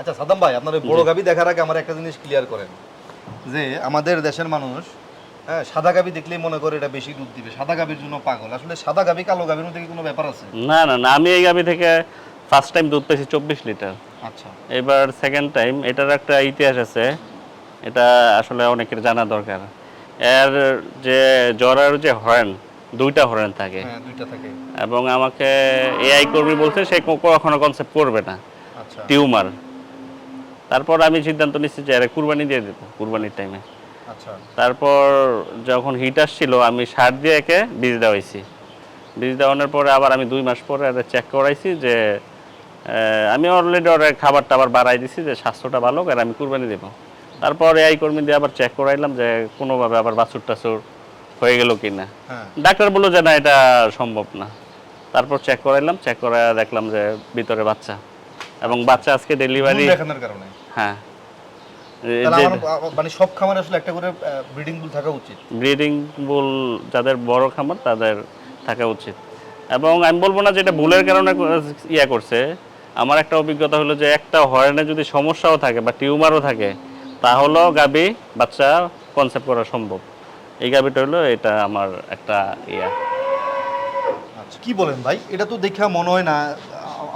আচ্ছা সাদাম ভাই আপনার ওই বড় গাবি দেখার আগে আমার একটা জিনিস ক্লিয়ার করেন যে আমাদের দেশের মানুষ হ্যাঁ সাদা গাবি দেখলেই মনে করে এটা বেশি দুধ দিবে। সাদা গাবির জন্য পাগল। আসলে সাদা গাবি কালো গাবির মধ্যে কি কোনো ব্যাপার আছে? না না না আমি এই গাভি থেকে ফার্স্ট টাইম দুধ পেয়েছি চব্বিশ লিটার। আচ্ছা। এবার সেকেন্ড টাইম এটার একটা ইতিহাস আছে এটা আসলে অনেকের জানা দরকার। এর যে জ্বরের যে হরেন দুইটা হরেন থাকে। হ্যাঁ দুইটা থাকে। এবং আমাকে এআই কর্মী বলছে সে কখনো কনসেপ্ট করবে না। আচ্ছা। টিউমার তারপর আমি সিদ্ধান্ত নিচ্ছি যে আরে কুরবানি দিয়ে দেবো কুরবানির টাইমে আচ্ছা। তারপর যখন হিট আসছিল আমি সার দিয়ে একে বীজ দেওয়াইছি। বীজ দেওয়ানোর পরে আবার আমি দুই মাস পরে চেক করাইছি যে আমি অলরেডি ওর খাবার টাবার বাড়াই দিছি যে স্বাস্থ্যটা ভালো আর আমি কুরবানি দেবো। তারপর এই কর্মী দিয়ে আবার চেক করাইলাম যে কোনোভাবে আবার বাছুর টাছুর হয়ে গেল কি না হ্যাঁ। ডাক্তার বলল যে না এটা সম্ভব না। তারপর চেক করাইলাম চেক করে দেখলাম যে ভিতরে বাচ্চা। এবং বাচ্চা আজকে ডেলিভারি দেখানোর কারণে। হ্যাঁ। মানে সব খামারে আসলে একটা করে ব্রিডিং বুল থাকা উচিত। ব্রিডিং বুল যাদের বড় খামার তাদের থাকা উচিত। এবং আমি বলব না যে এটা ভুলের কারণে ইয়া করছে। আমার একটা অভিজ্ঞতা হলো যে একটা হরেনে যদি সমস্যাও থাকে বা টিউমারও থাকে তাহলেও গাবি বাচ্চা কনসেপ্ট করা সম্ভব। এই গাবিটা হলো এটা আমার একটা ইয়া। আচ্ছা কি বলেন ভাই? এটা তো দেখা মনে হয় না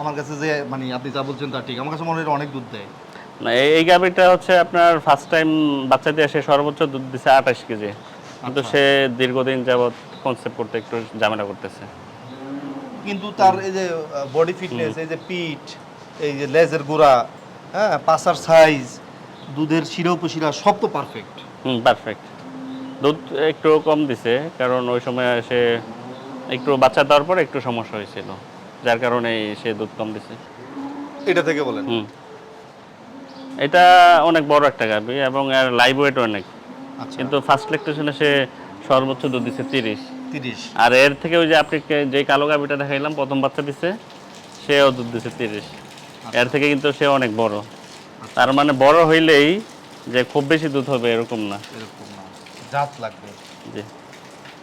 আমার কাছে যে মানে আপনি যা বলছেন তা ঠিক। আমার কাছে মনে হয় অনেক দুধ দেয়। না এই- গাবিটা হচ্ছে আপনার ফার্স্ট টাইম বাচ্চা দিয়ে সে সর্বোচ্চ দুধ দিছে আঠাশ কেজি। কিন্তু সে দীর্ঘদিন যাবৎ কনসেপ্ট করতে একটু ঝামেলা করতেছে। কিন্তু তার এই যে বডি ফিটনেস এই যে পিঠ এই যে লেজের গোড়া হ্যাঁ পাসার সাইজ দুধের শিরা উপশিরা সব তো পারফেক্ট হুম পারফেক্ট দুধ একটু কম দিছে কারণ ওই সময় সে একটু বাচ্চা দেওয়ার পর একটু সমস্যা হয়েছিল যার কারণে সে দুধ কম দিছে। এটা থেকে বলেন। হুম। এটা অনেক বড় একটা গাবি এবং এর লাইভ ওয়েট অনেক। আচ্ছা। কিন্তু ফার্স্ট লেকটেশনে সে সর্বোচ্চ দুধ দিছে তিরিশ। তিরিশ। আর এর থেকে ওই যে আপনি যে কালো গাবিটা দেখাইলাম প্রথম বাচ্চা দিছে সেও দুধ দিছে তিরিশ। এর থেকে কিন্তু সে অনেক বড়। তার মানে বড় হইলেই যে খুব বেশি দুধ হবে এরকম না। এরকম না। জাত লাগবে। জি।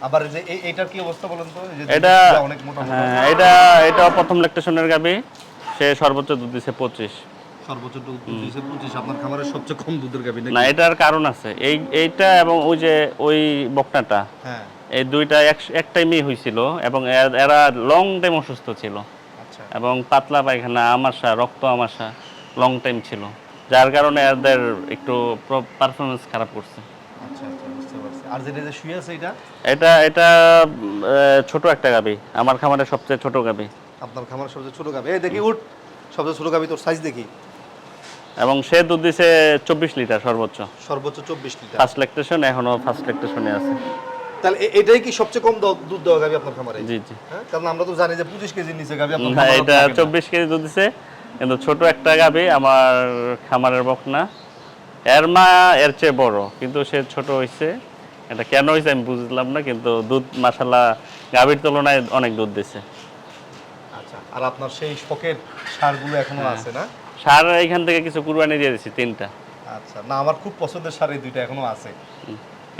আবার যে এই- এইটার কি অবস্থা বলেন তো? এটা অনেক মোটা হ্যাঁ এটা এটা প্রথম ল্যাকটেশনের গাবি। সে সর্বোচ্চ দুধ দিছে পঁচিশ। সর্বোচ্চ দুধ দিয়েছে পঁচিশ আপনার খামারের সবচেয়ে কম দুধের গাবি না এটার কারণ আছে। এই এইটা এবং ওই যে ওই বকনাটা হ্যাঁ। এই দুইটা এক এক টাইমই হয়েছিল এবং এরা লং টাইম অসুস্থ ছিল। আচ্ছা। এবং পাতলা পায়খানা আমাশা রক্ত আমাশা লং টাইম ছিল। যার কারণে এদের একটু পারফরমেন্স খারাপ করছে। আচ্ছা আচ্ছা বুঝতে পারছি। আর যেটা যে শুয়ে আছে এটা? এটা এটা ছোট একটা গাবি আমার খামারের সবচেয়ে ছোট গাবি আপনার খামারের সবচেয়ে ছোট গাবি এই দেখি উঠ। সবচেয়ে ছোট গাবি তোর সাইজ দেখি। এবং সে দুধ দিছে চব্বিশ লিটার সর্বোচ্চ। সর্বোচ্চ চব্বিশ লিটার। ফার্স্ট ল্যাকটেশন এখনও ফার্স্ট ল্যাকটেশনে আছে। তাহলে এটাই কি সবচেয়ে কম দুধ দেওয়া গাবি আপনার খামারে? জি জি। হ্যাঁ কারণ আমরা তো জানি যে পঁচিশ নিচে গাবি আপনার এটা চব্বিশ কেজি দুধ দিছে কিন্তু ছোট একটা গাবি আমার খামারের বকনা। এর মা এর চেয়ে বড় কিন্তু সে ছোট হয়েছে এটা কেন হয়েছে আমি বুঝলাম না কিন্তু দুধ মাসালা গাভীর তুলনায় অনেক দুধ দিছে। আচ্ছা আর আপনার সেই শখের সারগুলো এখনও হ্যাঁ। আছে না? সার এইখান থেকে কিছু কুরবানি দিয়ে দিছি তিনটা। আচ্ছা না আমার খুব পছন্দের সার এই দুইটা এখনও আছে।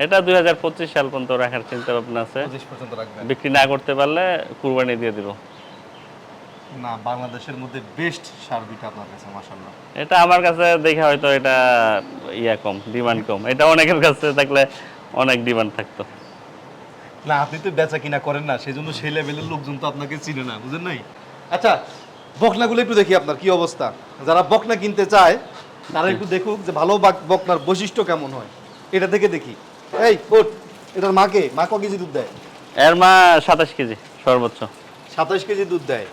এটা দুই হাজার পঁচিশ সাল পর্যন্ত রাখার চিন্তা ভাবনা আছে পর্যন্ত রাখবেন। বিক্রি না করতে পারলে কুরবানি দিয়ে দিব। না বাংলাদেশের মধ্যে বেস্ট সার দুইটা আপনার কাছে মাসাল্লাহ এটা আমার কাছে দেখে হয়তো এটা ইয়া কম ডিমান্ড কম। এটা অনেকের কাছে থাকলে অনেক ডিমান্ড থাকতো। না আপনি তো বেচা কিনা করেন না সেই জন্য সেই লেভেলের লোকজন তো আপনাকে চিনে না বুঝেন নাই? আচ্ছা বকনাগুলো একটু দেখি আপনার কি অবস্থা। যারা বকনা কিনতে চায় তারা একটু দেখুক যে ভালো বাক- বকনার বৈশিষ্ট্য কেমন হয়। এটা থেকে দেখি। এই ওট এটার মাকে মা ক কেজি দুধ দেয়? এর মা সাতাশ কেজি সর্বোচ্চ। সাতাশ কেজি দুধ দেয়।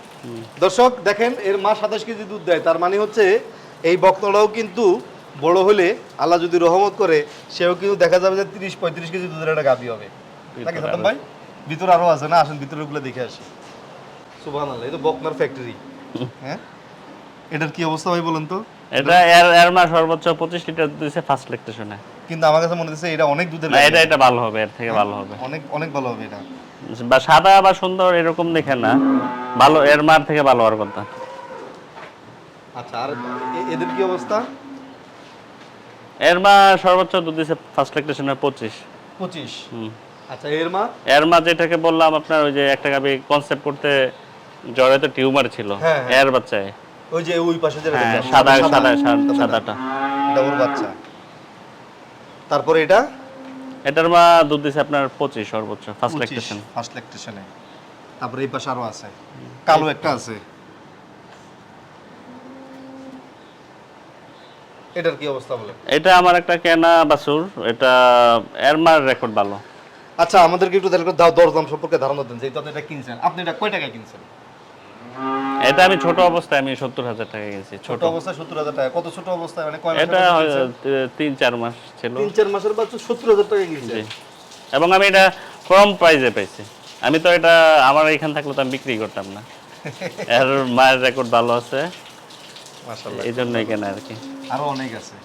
দর্শক দেখেন এর মা সাতাশ কেজি দুধ দেয়। তার মানে হচ্ছে এই বকনাটাও কিন্তু বড় হলে আল্লাহ যদি রহমত করে সেও কিন্তু দেখা যাবে যে তিরিশ পঁয়ত্রিশ কেজি দুধের একটা গাভি হবে। নাকি সাতাম ভাই? ভিতরে আরও আছে না? আসেন ভিতরে গুলো দেখে আসি। সুবাহ আল্লাহ এই তো বকনার ফ্যাক্টরি হ্যাঁ? এটার কি অবস্থা ভাই বলেন তো? এটা এর এর মা সর্বোচ্চ পঁচিশ লিটার দিয়েছে ফার্স্ট লেকটেশনে কিন্তু আমার কাছে মনে হচ্ছে এটা অনেক দুধের না এটা এটা ভালো হবে এর থেকে ভালো হবে। অনেক অনেক ভালো হবে এটা। বা সাদা বা সুন্দর এরকম দেখে না ভালো এর মার থেকে ভালো হওয়ার কথা। আচ্ছা আর এদের কি অবস্থা? এর মা সর্বোচ্চ দুধ দিয়েছে ফার্স্ট লেকটেশনে পঁচিশ। পঁচিশ? হুম। আচ্ছা এর মা? এর মা যেটাকে বললাম আপনার ওই যে একটা গাবি কনসেপ্ট করতে জ্বরে তো টিউমার ছিল হ্যাঁ, হ্যাঁ। এর বাচ্চায়। ওই যে ওই পাশে যেটা হ্যাঁ সাদা সাদা সাদাটা। সাদা- এটা ওর বাচ্চা। তারপরে এটা? এটার মা দুধ দিছে আপনার পঁচিশ সর্বোচ্চ ফার্স্ট ল্যাকটেশন ফার্স্ট ল্যাকটেশনে তারপরে এই পাশে আরও আছে। কালো একটা আছে। এটার কি অবস্থা বলে এটা আমার একটা কেনা বাছুর এটা এর মার রেকর্ড ভালো। আচ্ছা আমাদেরকে একটু তাহলে দাও দরদাম সম্পর্কে ধারণা দেন যেহেতু আপনি এটা কিনছেন। আপনি এটা কয় টাকায় কিনছেন? এটা আমি ছোট অবস্থায় আমি সত্তর হাজার টাকা কিনছি ছোট অবস্থায় সত্তর হাজার টাকা কত ছোট অবস্থায়? মানে কয় এটা? তিন চার মাস ছিল। তিন চার মাসের বাচ্চা সত্তর হাজার টাকা জি। এবং আমি এটা কম প্রাইসে পাইছি। আমি তো এটা আমার এখানে থাকলে তো আমি বিক্রি করতাম না। এর মায়ের রেকর্ড ভালো আছে। মাশাআল্লাহ। এই জন্যই কেনা আর কি। আরও অনেক আছে।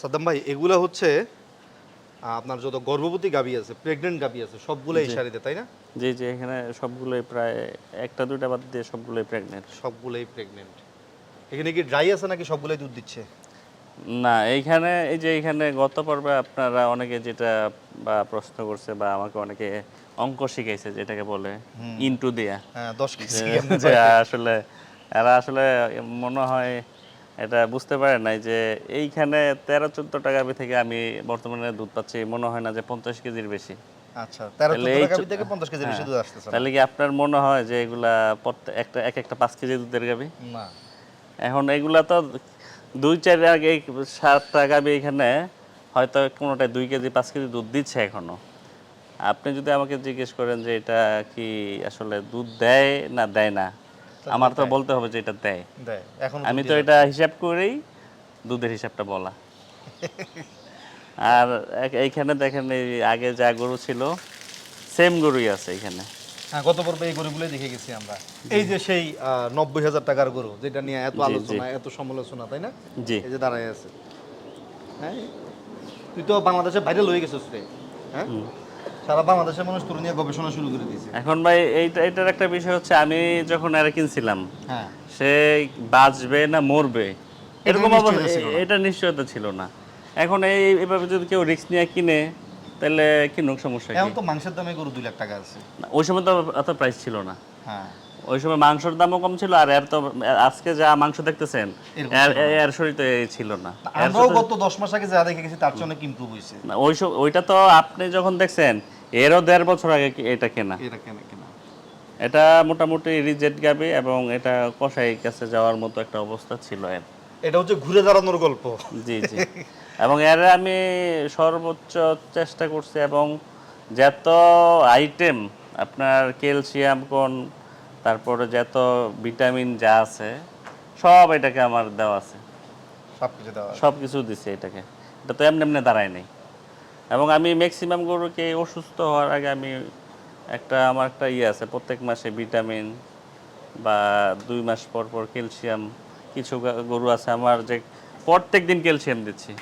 সাদ্দাম ভাই এগুলা হচ্ছে আপনার যত গর্ভবতী গাবি আছে প্রেগনেন্ট গাবি আছে সবগুলো এই শাড়িতে তাই না? জি জি এখানে সবগুলোই প্রায় একটা দুইটা বাদ দিয়ে সবগুলোই প্রেগনেন্ট সবগুলোই প্রেগনেন্ট এখানে কি ড্রাই আছে নাকি সবগুলোই দুধ দিচ্ছে? না এইখানে এই যে এখানে গত পর্বে আপনারা অনেকে যেটা বা প্রশ্ন করছে বা আমাকে অনেকে অঙ্ক শিখাইছে যেটাকে বলে ইনটু দেয়া। হ্যাঁ দশ কেজি যে- যে আসলে এরা আসলে মনে হয় এটা বুঝতে পারে নাই যে এইখানে তেরো চোদ্দ টাকা থেকে আমি বর্তমানে দুধ পাচ্ছি। মনে হয় না যে পঞ্চাশ কেজির বেশি। আচ্ছা থেকে কেজি বেশি হ্যাঁ। দুধ আসতেছে তাহলে কি আপনার মনে হয় যে এগুলা একটা এক একটা পাঁচ কেজি দুধের গাবি? না। এখন এগুলা তো দুই চার আগে সাতটা গাবি এখানে হয়তো কোনোটায় দুই কেজি পাঁচ কেজি দুধ দিচ্ছে এখনও। আপনি যদি আমাকে জিজ্ঞেস করেন যে এটা কি আসলে দুধ দেয় না দেয় না আমার তো বলতে হবে যে এটা দেয়। দেয়। এখন আমি তো এটা হিসাব করেই দুধের হিসাবটা বলা। আর এইখানে দেখেন এই আগে যা গরু ছিল সেম গরুই আছে এখানে হ্যাঁ গত পর্বে এই গরুগুলোই দেখে গেছি আমরা। এই যে সেই নব্বই হাজার টাকার গরু যেটা নিয়ে এত। আলোচনা এত সমালোচনা তাই না? জি। এই যে দাঁড়ায় আছে। হ্যাঁ? তুই তো বাংলাদেশে বাইরে লয়ে গেছিস রে। হ্যাঁ? সারা বাংলাদেশের মানুষ তরুণ নিয়ে গবেষণা শুরু করে দিয়েছে। এখন ভাই এইটা এটার একটা বিষয় হচ্ছে আমি যখন এরা কিনছিলাম হ্যাঁ। সে বাঁচবে না মরবে? এরকম এটা নিশ্চয়তা ছিল না। এখন এই এভাবে যদি কেউ রিস্ক নিয়ে কিনে তাহলে কিনুক সমস্যা কি? এখন তো মাংসের দামে গরু দুই লাখ টাকা আছে। না, ওই সময় তো এত প্রাইস ছিল না। হ্যাঁ। ওই সময় মাংসের দামও কম ছিল আর এর তো আজকে যা মাংস দেখতেছেন এর শরীর তো এই ছিল না। আমরাও গত দশ মাস আগে যা দেখে গেছি তার চেয়ে অনেক ইমপ্রুভ হয়েছে। ওই সব- ওইটা তো আপনি যখন দেখছেন এরও দেড় বছর আগে এটা কেনা? এটা কেন কেনা। এটা মোটামুটি রিজেট গাবে এবং এটা কষাই কাছে যাওয়ার মতো একটা অবস্থা ছিল এর। এটা হচ্ছে ঘুরে দাঁড়ানোর গল্প। জি জি। এবং এর আমি সর্বোচ্চ চেষ্টা করছি এবং যত আইটেম আপনার ক্যালসিয়াম কোন তারপরে যত ভিটামিন যা আছে সব এটাকে আমার দেওয়া আছে। সব কিছু দেওয়া। সব কিছু দিছে এটাকে। এটা তো এমনি এমনি দাঁড়ায় নেই। এবং আমি ম্যাক্সিমাম গরুকে অসুস্থ হওয়ার আগে আমি একটা আমার একটা ইয়ে আছে প্রত্যেক মাসে ভিটামিন বা দুই মাস পর পর ক্যালসিয়াম কিছু গরু আছে আমার যে প্রত্যেক দিন ক্যালসিয়াম দিচ্ছি।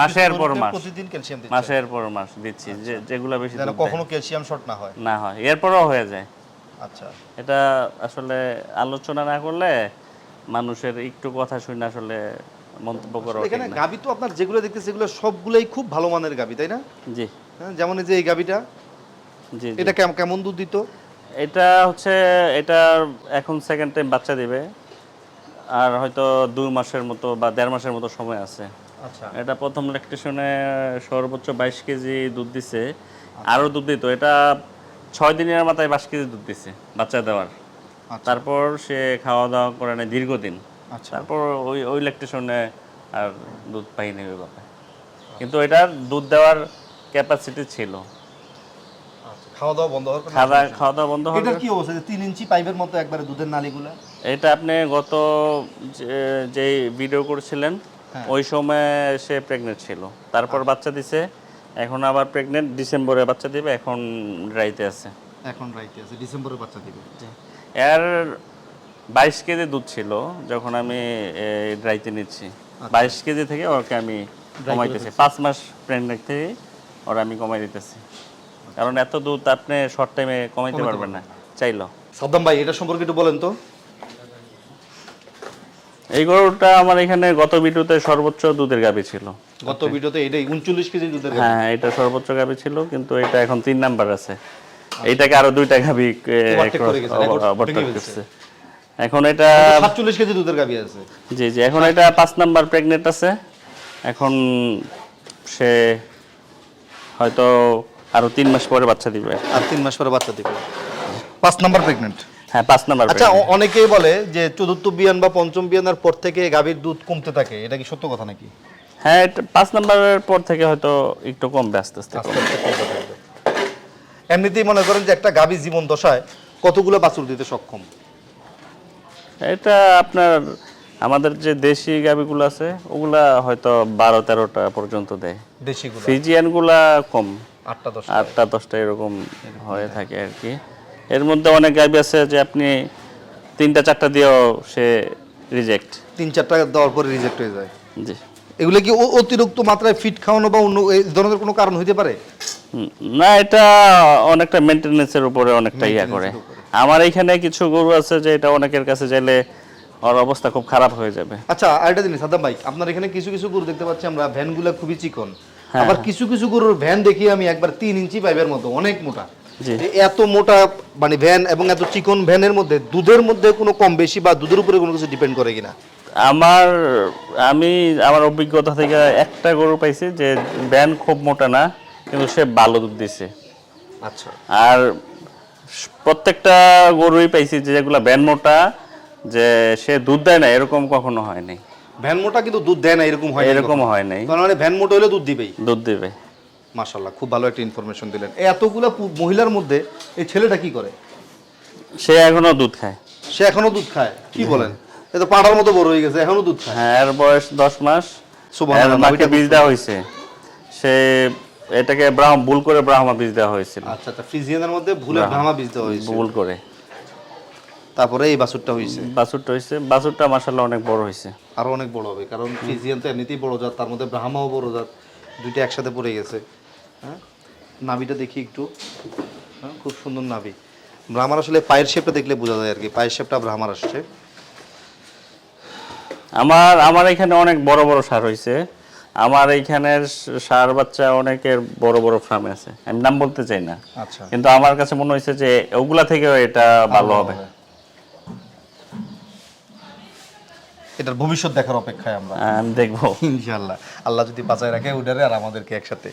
মাসের পর মাস। প্রতিদিন ক্যালসিয়াম দিচ্ছে। মাসের পর মাস দিচ্ছি যে যেগুলো বেশি কখনো ক্যালসিয়াম শর্ট না হয়। না হয়। এরপরও হয়ে যায়। আচ্ছা। এটা আসলে আলোচনা না করলে মানুষের একটু কথা শুনে আসলে মন্তব্য করা এখানে গাবি তো আপনার যেগুলো দেখতেছি সেগুলো সবগুলোই খুব ভালো মানের গাবি তাই না? জি। হ্যাঁ, যেমন এই যে এই গাবিটা জি। এটা কেম- কেমন দুধ দিত? এটা হচ্ছে এটা এখন সেকেন্ড টাইম বাচ্চা দিবে আর হয়তো দুই মাসের মতো বা দেড় মাসের মতো সময় আছে। আচ্ছা। এটা প্রথম ল্যাকটেশনে সর্বোচ্চ বাইশ কেজি দুধ দিছে। আরও দুধ দিত। এটা ছয় দিনের মাথায় বাইশ কেজি দুধ দিছে বাচ্চা দেওয়ার। আচ্ছা। তারপর সে খাওয়া দাওয়া করে নেয় দীর্ঘদিন। আচ্ছা। তারপর ওই ওই ল্যাকটেশনে আর দুধ পাইনি ওই কথা কিন্তু এটার দুধ দেওয়ার ক্যাপাসিটি ছিল। আচ্ছা, খাওয়া দাওয়া বন্ধ হওয়ার খাওয়া খাওয়া দাওয়া বন্ধ হবে কি অবস্থা? তিন ইঞ্চি পাইপের মতো একবারে দুধের নালীগুলা? এটা আপনি গত যে- যে ভিডিও করেছিলেন হ্যাঁ। ওই সময় সে প্রেগনেন্ট ছিল। তারপর বাচ্চা দিছে এখন আবার প্রেগনেন্ট ডিসেম্বরে বাচ্চা দিবে এখন ড্রাইতে আছে। এখন রাইতে আছে ডিসেম্বরে বাচ্চা দিবে। এর বাইশ কেজি দুধ ছিল যখন আমি ড্রাইতে নিচ্ছি। বাইশ কেজি থেকে ওকে আমি কমাইতেছি। পাঁচ মাস প্রেগনেন্ট থেকে ওরা আমি কমাই দিতেছি। কারণ এত দুধ আপনি শর্ট টাইমে কমাইতে পারবেন না। চাইলো। সাদ্দাম ভাই এটা সম্পর্কে একটু বলেন তো। এই গরুটা আমার এখানে গত ভিডিওতে সর্বোচ্চ দুধের গাবি ছিল। গত ভিডিওতে এটাই উনচল্লিশ কেজি দুধের হ্যাঁ এটা সর্বোচ্চ ছিল কিন্তু এটা এখন তিন নাম্বার আছে। এইটাকে আরও দুইটা এখন এটা সাতচল্লিশ কেজি দুধের গাভী আছে। জি জি এখন এটা পাঁচ নাম্বার প্রেগনেন্ট আছে। এখন সে হয়তো আরও তিন মাস পরে বাচ্চা দিবে। আর তিন মাস পরে বাচ্চা দিবে। পাঁচ নাম্বার প্রেগনেন্ট হ্যাঁ পাঁচ নাম্বার আচ্ছা অনেকেই বলে যে চতুর্থ বিয়ান বা পঞ্চম বিয়ানের পর থেকে গাভীর দুধ কমতে থাকে এটা কি সত্য কথা নাকি? হ্যাঁ পাঁচ নাম্বারের পর থেকে হয়তো একটু কমবে আস্তে আস্তে। এমনিতেই মনে করেন যে একটা গাভী জীবন দশায় কতগুলো বাছুর দিতে সক্ষম? এটা আপনার আমাদের যে দেশি গাবিগুলো আছে ওগুলা হয়তো বারো তেরোটা পর্যন্ত দেয়। দেশিগুলো? ফিজিয়ানগুলা কম। আটটা দশ আটটা দশটা এরকম হয়ে থাকে আর কি। এর মধ্যে অনেক গাবি আছে যে আপনি তিনটা চারটা দিয়েও সে রিজেক্ট তিন চারটা দেওয়ার পরে রিজেক্ট হয়ে যায়। জি। এগুলো কি অতিরিক্ত মাত্রায় ফিট খাওয়ানো বা অন্য এই ধরনের কোনো কারণ হইতে পারে? না এটা অনেকটা মেনটেনেন্সের উপরে অনেকটা ইয়া করে। আমার এখানে কিছু গরু আছে যে এটা অনেকের কাছে চাইলে ওর অবস্থা খুব খারাপ হয়ে যাবে। আচ্ছা আরেকটা জিনিস সাদ্দাম ভাই আপনার এখানে কিছু কিছু গরু দেখতে পাচ্ছি আমরা ভ্যানগুলো খুবই চিকন। আবার কিছু কিছু গরুর ভ্যান দেখি আমি একবার তিন ইঞ্চি পাইপের মতো অনেক মোটা। এত মোটা মানে ভ্যান এবং এত চিকন ভ্যানের মধ্যে দুধের মধ্যে কোনো কম বেশি বা দুধের উপরে কোনো কিছু ডিপেন্ড করে কিনা? আমার আমি আমার অভিজ্ঞতা থেকে একটা গরু পাইছি যে ব্যান খুব মোটা না কিন্তু সে ভালো দুধ দিছে। আচ্ছা। আর প্রত্যেকটা গরুই পাইছি যে যেগুলো ব্যান মোটা যে সে দুধ দেয় না এরকম কখনো হয় নাই। ভ্যান মোটা কিন্তু দুধ দেয় না এরকম হয় এরকম হয় নাই। তার মানে ভ্যান মোটা হলে দুধ দিবেই। দুধ দিবে। মাশাল্লাহ খুব ভালো একটা ইনফরমেশন দিলেন। এতগুলা মহিলার মধ্যে এই ছেলেটা কি করে? সে এখনও দুধ খায়। সে এখনও দুধ খায় কি বলেন? এ তো পাড়ার মতো বড় হয়ে গেছে এখনও দুধ হ্যাঁ এর বয়স দশ মাস। সুবহানাল্লাহ, এর বীজ দেওয়া হয়েছে। সে এটাকে ব্রাহ্ম ভুল করে ব্রাহ্মা বীজ দেওয়া হয়েছিল। আচ্ছা আচ্ছা ফ্রিজিয়ানের মধ্যে ভুলে ভ্রামা বীজ দেওয়া হয়েছে। ভুল করে। তারপরে এই বাছুরটা হয়েছে। বাছুরটা হয়েছে। বাছুরটা মাসাল্লাহ অনেক বড় হয়েছে। আরও অনেক বড় হবে কারণ ফ্রিজিয়ান তো এমনিতেই বড় জাত তার মধ্যে ব্রাহ্মাও বড় জাত দুইটা একসাথে পড়ে গেছে। হ্যাঁ? নাভিটা দেখি একটু। হ্যাঁ খুব সুন্দর নাভি। ব্রাহ্মার আসলে পায়ের শেপটা দেখলে বোঝা যায় আর কি। পায়ের শেপটা ব্রাহ্মার আসছে। আমার আমার এখানে অনেক বড় বড় সার হয়েছে আমার এইখানের সার বাচ্চা অনেকের বড় বড় ফার্মে আছে। আমি নাম বলতে চাই না। আচ্ছা। কিন্তু আমার কাছে মনে হয়েছে যে ওগুলা থেকেও এটা ভালো হবে। এটার ভবিষ্যৎ দেখার অপেক্ষায় আমরা। আমি দেখব। ইনশাল্লাহ আল্লাহ যদি বাঁচায় রাখে ওইটারে আর আমাদেরকে একসাথে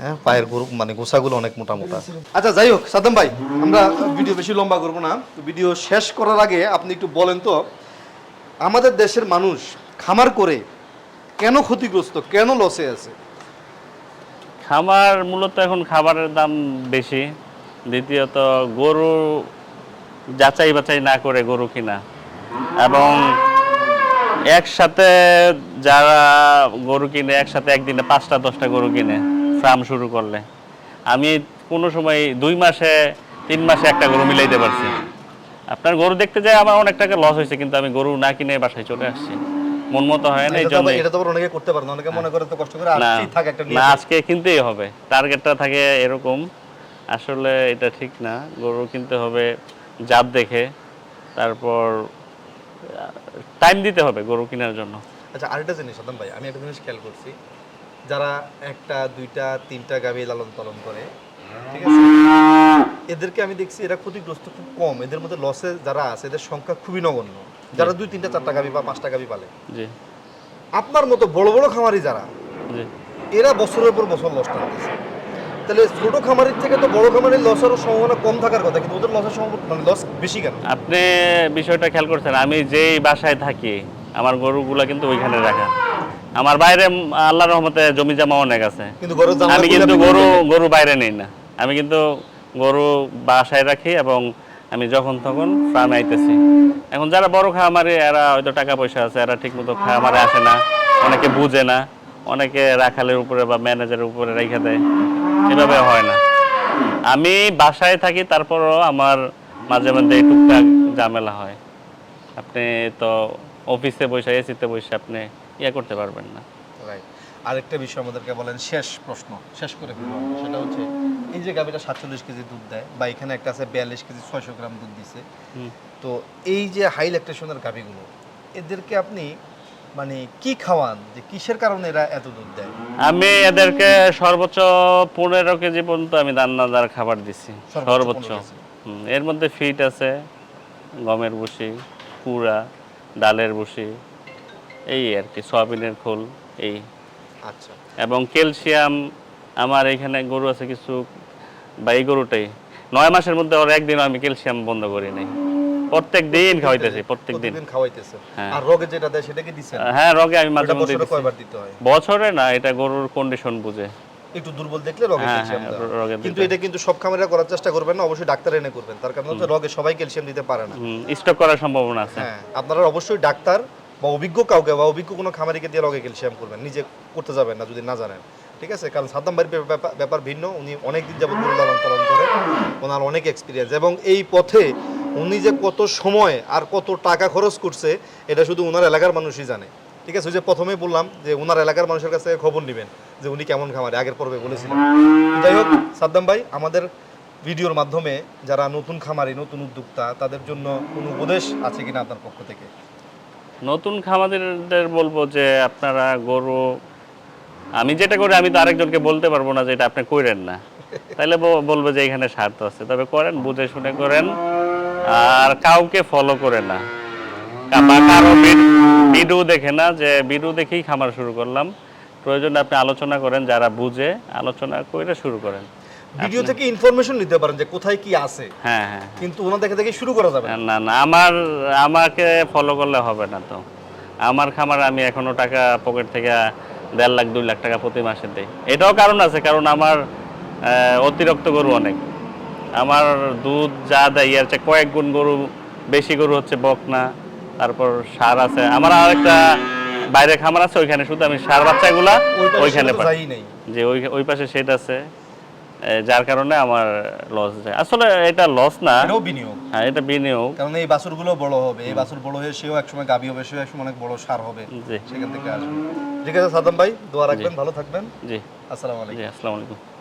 হ্যাঁ পায়ের গরু মানে গোসাগুলো অনেক মোটা মোটা আচ্ছা যাই হোক সাদ্দাম ভাই আমরা ভিডিও বেশি লম্বা করব না। ভিডিও শেষ করার আগে আপনি একটু বলেন তো আমাদের দেশের মানুষ খামার করে কেন ক্ষতিগ্রস্ত? কেন লসে আছে? খামার মূলত এখন খাবারের দাম বেশি। দ্বিতীয়ত গরু যাচাই বাছাই না করে গরু কিনা। এবং একসাথে যারা গরু কিনে, একসাথে একদিনে পাঁচটা, দশটা গরু কিনে ফার্ম শুরু করলে। আমি কোনো সময় দুই মাসে, তিন মাসে একটা গরু মিলাইতে পারছি। আপনার গরু দেখতে যাই আমার অনেক টাকা লস হয়েছে কিন্তু আমি গরু না কিনে বাসায় চলে আসছি। মন মতো হয় না এই জন্য এটা তো অনেকে করতে পারে না অনেকে মনে করে তো কষ্ট করে আসছি থাক একটা না আজকে কিনতেই হবে। টার্গেটটা থাকে এরকম। আসলে এটা ঠিক না গরু কিনতে হবে জাত দেখে তারপর টাইম দিতে হবে গরু কেনার জন্য। আচ্ছা আরেকটা জিনিস সাদ্দাম ভাই আমি একটা জিনিস খেয়াল করছি। যারা একটা দুইটা তিনটা গাভী লালন পালন করে ঠিক আছে? এদেরকে আমি দেখছি এরা ক্ষতিগ্রস্ত খুব কম। এদের মধ্যে লসে যারা আছে এদের সংখ্যা খুবই নগণ্য। যারা দুই তিনটা চারটা গাভী বা পাঁচটা গাভী পালে। আপনার মতো বড় বড় খামারি যারা এরা বছরের পর বছর লস টানতেছে তাহলে ছোট খামারির থেকে তো বড় খামারির লসের সম্ভাবনা কম থাকার কথা কিন্তু ওদের লসের সম্ভাবনা মানে লস বেশি কেন? আপনি বিষয়টা খেয়াল করছেন আমি যেই বাসায় থাকি আমার গরুগুলা কিন্তু ওইখানে রাখা। আমার বাইরে আল্লাহর রহমতে জমি জমা অনেক আছে। কিন্তু আমি কিন্তু গরু গরু বাইরে নেই না। আমি কিন্তু গরু বাসায় রাখি এবং আমি যখন তখন ফার্মে আইতেছি। এখন যারা বড় খামারে এরা হয়তো টাকা পয়সা আছে, এরা ঠিক মতো খামারে আসে না। অনেকে বুঝে না। অনেকে রাখালের উপরে বা ম্যানেজারের উপরে রেখে দেয়। এভাবে হয় না। আমি বাসায় থাকি, তারপরও আমার মাঝে এই টুকটাক ঝামেলা হয়। আপনি তো অফিসে বসে এসিতে বসে আপনি ইয়ে করতে পারবেন না. আরেকটা বিষয় আমাদেরকে বলেন শেষ প্রশ্ন শেষ করে সেটা হচ্ছে এই যে গাভিটা সাতচল্লিশ কেজি দুধ দেয় বা এখানে একটা আছে বিয়াল্লিশ কেজি ছয়শো গ্রাম দুধ দিছে তো এই যে হাই ল্যাকটেশনের গাভিগুলো এদেরকে আপনি মানে কি খাওয়ান? যে কিসের কারণে এরা এত দুধ দেয়? আমি এদেরকে সর্বোচ্চ পনেরো কেজি পর্যন্ত আমি দান্নাদার খাবার দিছি সর্বোচ্চ সর্বোচ্চ। 15 কেজি। হুম, এর মধ্যে ফিট আছে গমের ভুসি কুড়া ডালের বসি এই আর কি সয়াবিনের খোল এই। এবং ক্যালসিয়াম আমার এখানে গরু আছে কিছু বা এই গরুটাই। নয় মাসের মধ্যে ওর একদিন আমি ক্যালসিয়াম বন্ধ করি নাই। প্রত্যেক দিন খাওয়াইতেছি প্রত্যেক দিন। খাওয়াইতেছে। হ্যাঁ। আর রোগে যেটা দেয় সেটা কি দিচ্ছেন হ্যাঁ রগে আমি মাঝে মধ্যে কয়বার দিতে হয়? বছরে না এটা গরুর কন্ডিশন বুঝে। একটু দুর্বল দেখলে রগে হ্যাঁ, ক্যালসিয়াম হ্যাঁ, কিন্তু এটা কিন্তু সব খামারিরা করার চেষ্টা করবেন না অবশ্যই ডাক্তার এনে করবেন। তার কারণ হচ্ছে রগে সবাই ক্যালসিয়াম দিতে পারে না। স্টক করার সম্ভাবনা আছে। হ্যাঁ আপনারা অবশ্যই ডাক্তার বা অভিজ্ঞ কাউকে বা অভিজ্ঞ কোনো খামারিকে দিয়ে রগে ক্যালসিয়াম করবেন, নিজে করতে যাবেন না যদি না জানেন, ঠিক আছে? কারণ সাদ্দাম ব্যাপা- ব্যাপার ভিন্ন, উনি অনেক দিন যাবত গরু লালন পালন করে, ওনার অনেক এক্সপিরিয়েন্স এবং এই পথে উনি যে কত সময় আর কত টাকা খরচ করছে, এটা শুধু ওনার এলাকার মানুষই জানে, ঠিক আছে? ওই যে প্রথমেই বললাম যে ওনার এলাকার মানুষের কাছে খবর নেবেন যে উনি কেমন খামারে, আগের পর্বে বলেছিলেন যাই হোক, সাদ্দাম ভাই, আমাদের ভিডিওর মাধ্যমে যারা নতুন খামারি, নতুন উদ্যোক্তা, তাদের জন্য কোনো উপদেশ আছে কিনা আপনার পক্ষ থেকে? নতুন খামারিদের বলব যে আপনারা গরু, আমি যেটা করি, আমি তো আরেকজনকে বলতে পারব না যে এটা আপনি করেন না। তাহলে বলব যে এখানে স্বার্থ আছে। তবে করেন, বুঝে শুনে করেন, আর কাউকে ফলো করে না। বা দেখে না, যে ভিডিও দেখেই খামার শুরু করলাম। প্রয়োজনে আপনি আলোচনা করেন, যারা বুঝে আলোচনা করে শুরু করেন। ভিডিও থেকে ইনফরমেশন নিতে পারেন যে কোথায় কি আছে। হ্যাঁ হ্যাঁ। কিন্তু ওনা দেখে দেখে শুরু করা যাবে না। না আমার আমাকে ফলো করলে হবে না তো। আমার খামার আমি এখনও টাকা পকেট থেকে দেড় লাখ দুই লাখ টাকা প্রতি মাসে দেই। এটাও কারণ আছে কারণ আমার অতিরিক্ত গরু অনেক। আমার দুধ যা দেয় এর চেয়ে কয়েক গুণ গরু বেশি গরু হচ্ছে বকনা তারপর সার আছে। আমার আর একটা বাইরে খামার আছে ওইখানে শুধু আমি সার বাচ্চাগুলা ওই ওইখানে পাই। যে ওই ওই পাশে সেট আছে। যার কারণে আমার লস যায় আসলে এটা লস না। এটাও বিনিয়োগ। হ্যাঁ এটা বিনিয়োগ। কারণ এই বাছুরগুলো বড় হবে। এই বাছুর বড় হয়ে সেও একসময় গাবি হবে সেও একসময় অনেক বড় সার হবে। জি। সেখান থেকে আসবে। ঠিক আছে সাদাম ভাই দোয়া রাখবেন ভালো থাকবেন। জি। আসসালামু আলাইকুম। জি আসসালামু আলাইকুম।